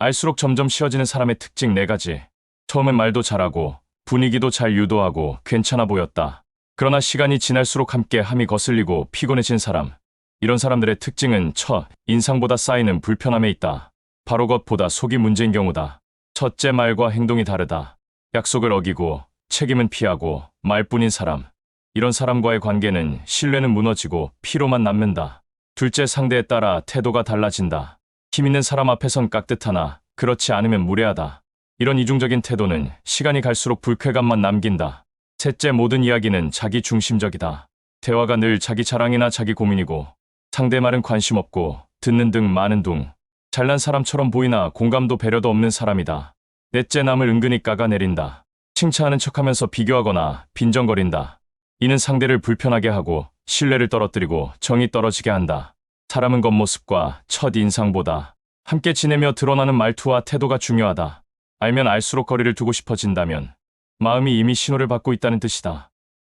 알수록 점점 쉬워지는 사람의 특징 네 가지. 처음엔 말도 잘하고 분위기도 잘 유도하고 괜찮아 보였다. 그러나 시간이 지날수록 함께 함이 거슬리고 피곤해진 사람. 이런 사람들의 특징은 첫 인상보다 쌓이는 불편함에 있다. 바로 겉보다 속이 문제인 경우다. 첫째 말과 행동이 다르다. 약속을 어기고 책임은 피하고 말뿐인 사람. 이런 사람과의 관계는 신뢰는 무너지고 피로만 남는다. 둘째 상대에 따라 태도가 달라진다. 힘 있는 사람 앞에선 깍듯하나 그렇지 않으면 무례하다. 이런 이중적인 태도는 시간이 갈수록 불쾌감만 남긴다. 셋째 모든 이야기는 자기 중심적이다. 대화가 늘 자기 자랑이나 자기 고민이고 상대 말은 관심 없고 듣는 등 많은 둥. 잘난 사람처럼 보이나 공감도 배려도 없는 사람이다. 넷째 남을 은근히 깎아내린다. 칭찬하는 척하면서 비교하거나 빈정거린다. 이는 상대를 불편하게 하고 신뢰를 떨어뜨리고 정이 떨어지게 한다. 사람은 겉모습과 첫 인상보다 함께 지내며 드러나는 말투와 태도가 중요하다. 알면 알수록 거리를 두고 싶어진다면 마음이 이미 신호를 받고 있다는 뜻이다.